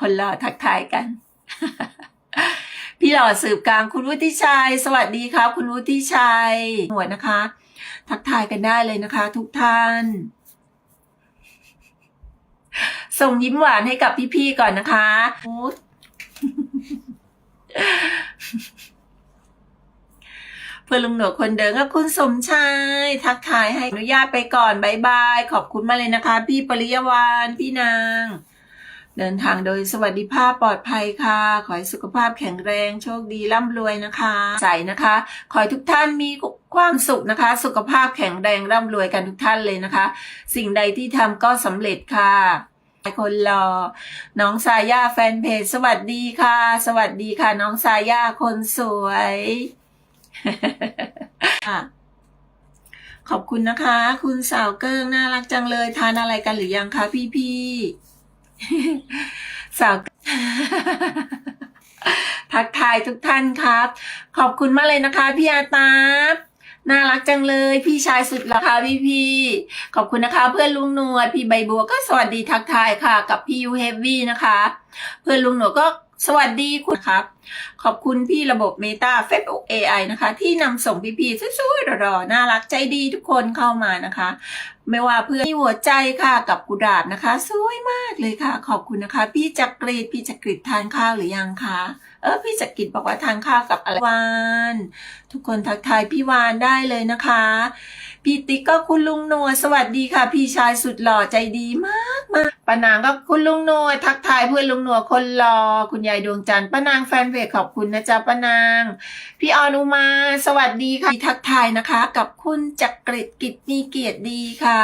คนหล่อทักทายกัน พี่หล่อสืบกลางคุณวุฒิชัย สวัสดีครับ คุณวุฒิชัยหัวนะคะ ทักทายกันได้เลยนะคะ ทุกท่าน ส่งยิ้มหวานให้กับพี่ๆก่อนนะคะเพื่อนลุงหนวดคนเดิมก็คุณสมชายทักทายให้อนุญาตไปก่อนบายบาย ขอบคุณมาเลยนะคะ พี่ปริยวานพี่นาง เดินทางโดยสวัสดิภาพปลอดภัยค่ะ ขอให้สุขภาพแข็งแรง โชคดีร่ำรวยนะคะ ใส่นะคะ ขอให้ทุกท่านมีความสุขนะคะ สุขภาพแข็งแรงร่ำรวยกันทุกท่านเลยนะคะ สิ่งใดที่ทำก็สำเร็จค่ะคนรอ น้องสายาแฟนเพจ สวัสดีค่ะ สวัสดีค่ะ น้องสายาคนสวย ขอบคุณนะคะ คุณสาวเกิ้งน่ารักจังเลย ทานอะไรกันหรือยังคะพี่พี่ๆ สาวทักทายทุกท่านครับ ขอบคุณมากเลยนะคะ พี่อาตาบน่ารักจังเลย พี่ชายสุดหล่อค่ะพี่พี่ขอบคุณนะคะ เพื่อนลุงหนวดพี่ใบบัวก็สวัสดีทักทายค่ะ กับพี่ยูเฮฟวี่นะคะ เพื่อนลุงหนวดก็สวัสดีคุณครับ ขอบคุณพี่ระบบ Meta Facebook AI นะคะ ที่นำส่งพี่ๆสวยๆรอๆน่ารักใจดีทุกคนเข้ามานะคะ ไม่ว่าเพื่อนี่หัวใจค่ะกับกุดาบนะคะ สวยมากเลยค่ะ ขอบคุณนะคะ พี่จักรีดพี่จักรีดทานข้าวหรือยังคะ เออพี่จักรีดบอกว่าทานข้าวกับอะไรวานทุกคนทักทายพี่วานได้เลยนะคะ พี่ติ๊กก็คุณลุงหนวดสวัสดีค่ะ พี่ชายสุดหล่อใจดีมากมาป้านางก็คุณลุงหนวดทักทายเพื่อนลุงหนวดคนหล่อคุณยายดวงจันทร์ป้านางแฟนเพจขอบคุณนะจ๊ะป้านาง พี่ออนุมาสวัสดีค่ะทักทายนะคะ กับคุณจักริดกิจมีเกียรติดีค่ะ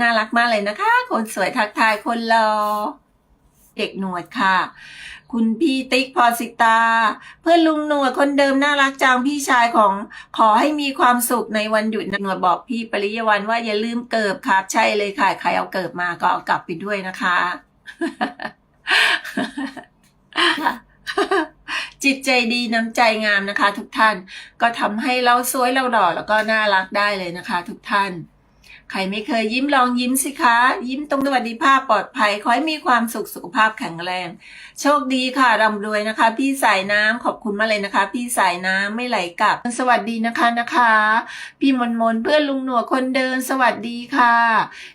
น่ารักมากเลยนะคะ คนสวยทักทายคนรอเด็กหนวดค่ะ คุณพี่ติ๊กพรสิตา เพื่อนลุงหนวดคนเดิมน่ารักจังพี่ชายของขอให้มีความสุขในวันหยุดหนวดบอกพี่ปริยวันว่าอย่าลืมเกิบครับ ใช่เลยค่ะใครเอาเกิบมาก็เอากลับไปด้วยนะคะ จิตใจดีน้ำใจงามนะคะ ทุกท่านก็ทำให้เราสวยเราหล่อแล้วก็น่ารักได้เลยนะคะ ทุกท่าน ใครไม่เคยยิ้มลองยิ้มสิคะ ยิ้มตรงสวัสดิภาพปลอดภัย ขอให้มีความสุขสุขภาพแข็งแรง โชคดีค่ะร่ำรวยนะคะ พี่สายน้ำขอบคุณมากเลยนะคะ พี่สายน้ำไม่ไหลกลับ สวัสดีนะคะนะคะ พี่มนมนเพื่อนลุงหนวดคนเดินสวัสดีค่ะ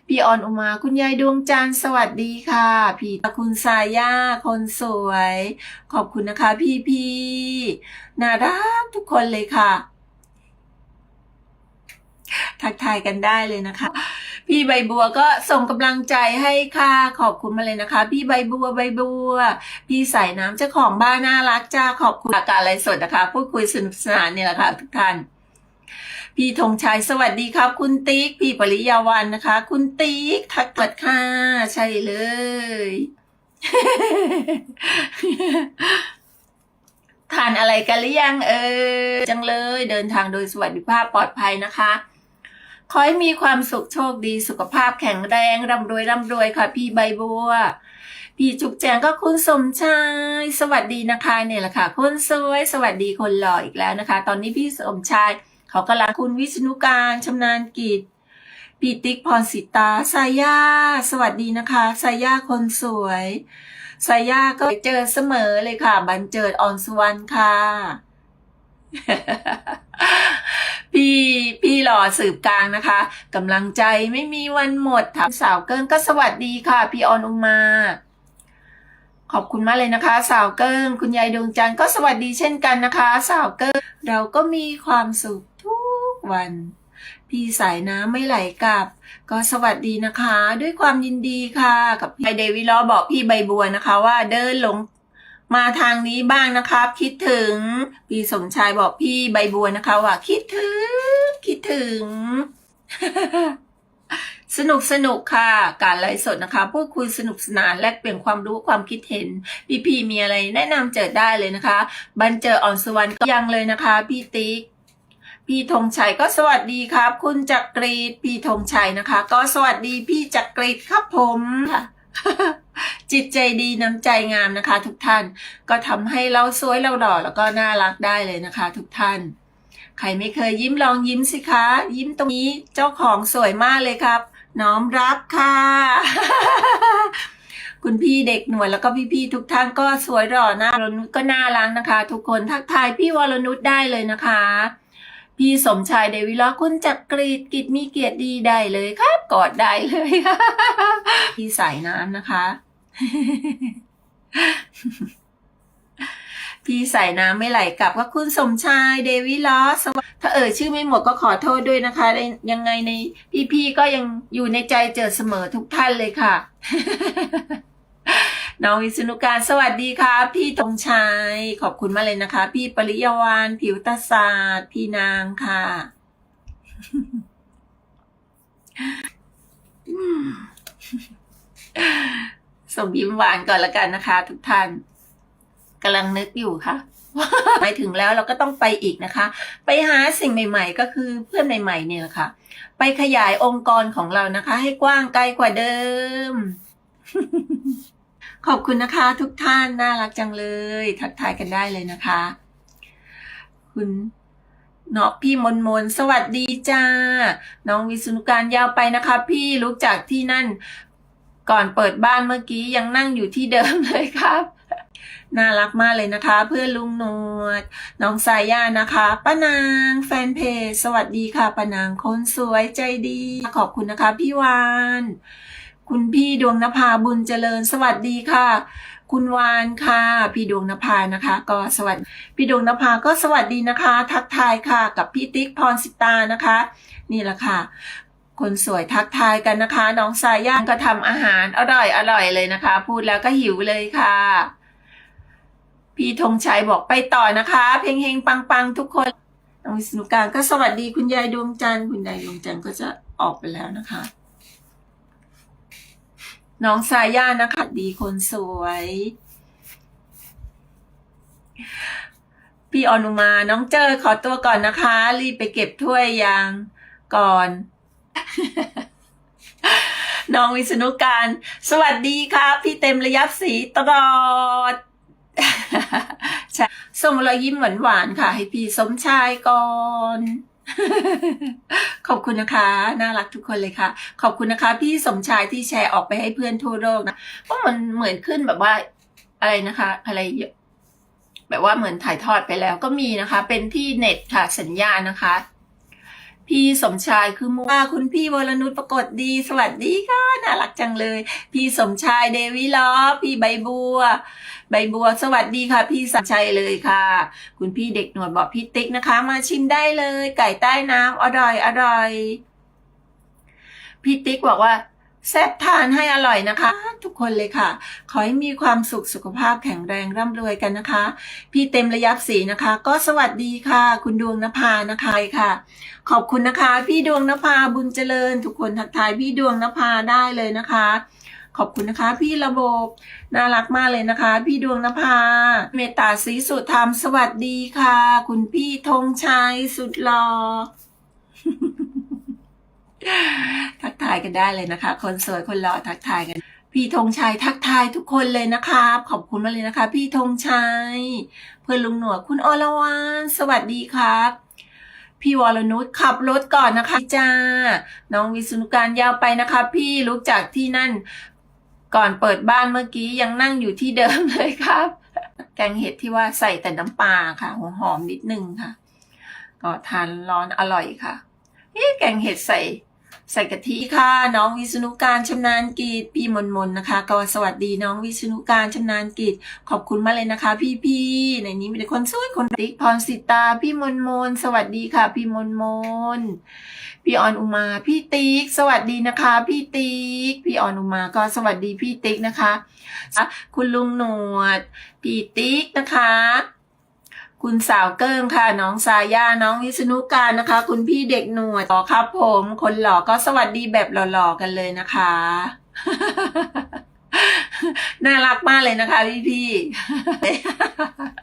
พี่ออนอุมาคุณยายดวงจันทร์สวัสดีค่ะ พี่คุณสายาคนสวย ขอบคุณนะคะ พี่พี่ๆน่ารักทุกคนเลยค่ะ ทักทายกันได้เลยนะคะ พี่ใบบัวก็ส่งกำลังใจให้ค่ะขอบคุณมาเลยนะคะ พี่ใบบัวใบบัว พี่สายน้ำเจ้าของบ้านน่ารักจ้าขอบคุณอากาศไรสดนะคะ พูดคุยสนุกสนานนี่แหละค่ะทุกท่านพี่ธงชัยสวัสดีครับ คุณติ๊กพี่ปริยาวันนะคะ คุณติ๊กทักเปิดค่ะใช่เลย ทานอะไรกันหรือยังเออจังเลย เดินทางโดยสวัสดิภาพปลอดภัยนะคะ ขอให้มีความสุขโชคดีสุขภาพแข็งแรงร่ำรวยร่ำรวยค่ะ พี่ใบบัว พี่จุกแจงก็คุณสมชายสวัสดีนะคะเนี่ยแหละค่ะคนสวยสวัสดีคนหล่ออีกแล้วนะคะ ตอนนี้พี่สมชายเขากำลังคุณวิษณุการชำนาญกิจพี่ติ๊กพรสิตาสายาสวัสดีนะคะสายาคนสวยสายาก็เจอเสมอเลยค่ะ บันเจิดออนสุวรรณค่ะ พี่พี่หล่อสืบกลางนะคะกำลังใจไม่มีวันหมดถามสาวเกินก็สวัสดีค่ะ พี่ออนอุมา ขอบคุณมากเลยนะคะ สาวเกิ้ง คุณยายดวงจันทร์ก็สวัสดีเช่นกันนะคะ สาวเกิ้ง เราก็มีความสุขทุกวัน พี่สายน้ำไม่ไหลกลับ ก็สวัสดีนะคะ ด้วยความยินดีค่ะ กับพี่เดวิลลอบอกพี่ใบบัวนะคะว่าเดินหลง มาทางนี้บ้างนะครับ คิดถึง พี่สมชายบอกพี่ใบบัวนะคะว่า คิดถึง คิดถึง สนุกสนุกค่ะ การไลฟ์สดนะคะพูดคุยสนุกสนานแลกเปลี่ยนความรู้ความคิดเห็น พี่พีมีอะไรแนะนำเจอได้เลยนะคะ บันเจออ่อนสวรรณก็ยังเลยนะคะ พี่ติ๊กพี่ธงชัยก็สวัสดีครับ คุณจักรีพี่ธงชัยนะคะ ก็สวัสดีพี่จักรีครับผมค่ะ จิตใจดีน้ำใจงามนะคะ ทุกท่านก็ทำให้เราสวยเราหล่อแล้วก็น่ารักได้เลยนะคะ ทุกท่าน ใครไม่เคยยิ้มลองยิ้มสิคะ ยิ้มตรงนี้เจ้าของสวยมากเลยครับ น้อมรับค่ะ คุณพี่เด็กหน่วยแล้วก็พี่ๆทุกท่านก็สวยหล่อหน้าวรนุชก็น่ารักนะคะ ทุกคนทักทายพี่วรนุชได้เลยนะคะ พี่สมชายเดวิลาคุณจักกรีดกิจมีเกียรติดีได้เลยครับ กอดได้เลย พี่สายน้ำนะคะ พี่ใส่น้ำไม่ไหลกลับก็คุณสมชายเดวิลอสถ้าเอ่ยชื่อไม่หมดก็ขอโทษด้วยนะคะในยังไงในพี่ๆก็ยังอยู่ในใจเจอเสมอทุกท่านเลยค่ะ น้องวิษณุการสวัสดีค่ะ พี่ธงชัย ขอบคุณมากเลยนะคะ พี่ปริยาวาน ผิวตาศาสตร์ พี่นางค่ะส่งยิ้มหวานก่อนละกันนะคะ ทุกท่านกำลังนึกอยู่ค่ะไปถึงแล้วเราก็ต้องไปอีกนะคะ ไปหาสิ่งใหม่ ๆ ก็คือเพื่อนใหม่ ๆ เนี่ยแหละค่ะ ไปขยายองค์กรของเรานะคะ ให้กว้างไกลกว่าเดิม ขอบคุณนะคะทุกท่านน่ารักจังเลย ทักทายกันได้เลยนะคะ คุณเนาะพี่มนมนสวัสดีจ้า น้องวิศนุการยาวไปนะคะ พี่ลุกจากที่นั่น ก่อนเปิดบ้านเมื่อกี้ยังนั่งอยู่ที่เดิมเลยครับน่ารักมากเลยนะคะ เพื่อนลุงนวด น้องสายยานะคะป้านางแฟนเพจสวัสดีค่ะป้านางคนสวยใจดี ขอบคุณนะคะพี่วาน คุณพี่ดวงนภาบุญเจริญ สวัสดีค่ะ คุณวานค่ะ พี่ดวงนภานะคะ ก็สวัสดีพี่ดวงนภาก็สวัสดีนะคะ ทักทายค่ะ กับพี่ติ๊กพรสิตานะคะ นี่แหละค่ะ คนสวยทักทายกันนะคะ น้องสายย่างก็ทำอาหารอร่อยอร่อยเลยนะคะ พูดแล้วก็หิวเลยค่ะ พี่ธงชัยบอกไปต่อนะคะเพลงเฮงปังปังทุกคนน้องวิศนุการก็สวัสดีคุณยายดวงจันทร์คุณยายดวงจันทร์ก็จะออกไปแล้วนะคะ น้องสาย่านะคะดีคนสวย พี่อนุมาน้องเจอขอตัวก่อนนะคะ รีบไปเก็บถ้วยยางก่อน น้องวิษณุการ สวัสดีครับพี่เต็มระยับสีตลอดช่ส่งรอยยิ้มหวานๆค่ะ ให้พี่สมชายก่อน ขอบคุณนะคะ น่ารักทุกคนเลยค่ะ ขอบคุณนะคะ พี่สมชายที่แชร์ออกไปให้เพื่อนทั่วโลกนะก็มันเหมือนขึ้นแบบว่า อะไรนะคะ อะไรแบบว่าเหมือนถ่ายทอดไปแล้วก็มีนะคะ เป็นที่เน็ตค่ะสัญญาณนะคะ พี่สมชายคือมัวคุณพี่วรนุชปรากฏดี สวัสดีค่ะ น่ารักจังเลย พี่สมชายเดวิลอพี่ใบบัว ใบบัว สวัสดีค่ะ พี่สมชายเลยค่ะ คุณพี่เด็กหนวดบอกพี่ติ๊กนะคะ มาชิมได้เลย ไก่ใต้น้ำอร่อยอร่อย พี่ติ๊กบอกว่า แซ่บทานให้อร่อยนะคะ ทุกคนเลยค่ะ ขอให้มีความสุขสุขภาพแข็งแรงร่ำรวยกันนะคะ พี่เต็มระยับสีนะคะ ก็สวัสดีค่ะ คุณดวงนภานะคะค่ะ ขอบคุณนะคะ พี่ดวงนภาบุญเจริญ ทุกคนทักทายพี่ดวงนภาได้เลยนะคะ ขอบคุณนะคะ พี่ระบบน่ารักมากเลยนะคะ พี่ดวงนภา เมตตาศรีสุธรรมสวัสดีค่ะ คุณพี่ธงชัยสุดหล่อ ทักทายกันได้เลยนะคะ คนสวยคนหล่อทักทายกัน พี่ธงชัยทักทายทุกคนเลยนะคะ ขอบคุณมากเลยนะคะ พี่ธงชัย เพื่อนลุงหนวดคุณอรวรรณสวัสดีครับ พี่วรนุชขับรถก่อนนะคะจ้า น้องวิศนุการยาวไปนะคะ พี่ลุกจากที่นั่น ก่อนเปิดบ้านเมื่อกี้ยังนั่งอยู่ที่เดิมเลยครับ แกงเห็ดที่ว่าใส่แต่น้ำปลาค่ะหัวหอมนิดนึงค่ะ ก็ทานร้อนอร่อยค่ะเอ๊ะแกงเห็ดใส่ ใส่กะทิค่ะ น้องวิษณุการชำนาญกิจพี่มนมนนะคะ ก็สวัสดีน้องวิษณุการชำนาญกิจ ขอบคุณมากเลยนะคะ พี่พี่ๆในนี้มีแต่คนสวยคนติ๊กพรสิตา พี่มนมนสวัสดีค่ะ พี่มนมนพี่ออนอุมา พี่ติ๊กสวัสดีนะคะ พี่ติ๊กพี่ออนอุมาก็สวัสดีพี่ติ๊กนะคะ คุณลุงหนวด พี่ติ๊กนะคะ คุณสาวเกิ้งค่ะ น้องสายาน้องวิษณุการนะคะ คุณพี่เด็กหนวดต่อครับผม คนหล่อก็สวัสดีแบบหล่อๆกันเลยนะคะ น่ารักมากเลยนะคะพี่พี่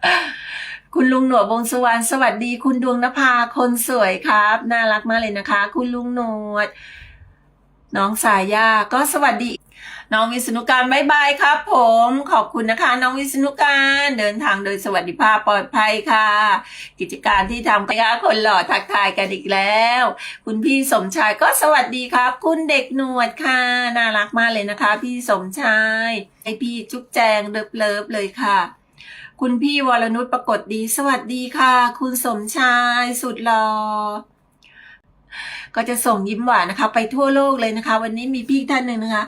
ๆคุณลุงหนวดวงสวรรณสวัสดี คุณดวงนภาคนสวยครับ น่ารักมากเลยนะคะ คุณลุงหนวด น้องสายาก็สวัสดี น้องวิษณุการบายบายครับ ผมขอบคุณนะคะ น้องวิษณุการเดินทางโดยสวัสดิภาพปลอดภัยค่ะ กิจการที่ทำกระคนหล่อทักทายกันอีกแล้ว คุณพี่สมชายก็สวัสดีครับ คุณเด็กหนวดค่ะน่ารักมากเลยนะคะ พี่สมชายไอพี่จุ๊บแจงเลิฟเลิฟเลยค่ะคุณพี่วรนุชปรากฏดี สวัสดีค่ะ คุณสมชายสุดหล่อก็จะส่งยิ้มหวานนะคะ ไปทั่วโลกเลยนะคะ วันนี้มีพี่ท่านหนึ่งนะคะ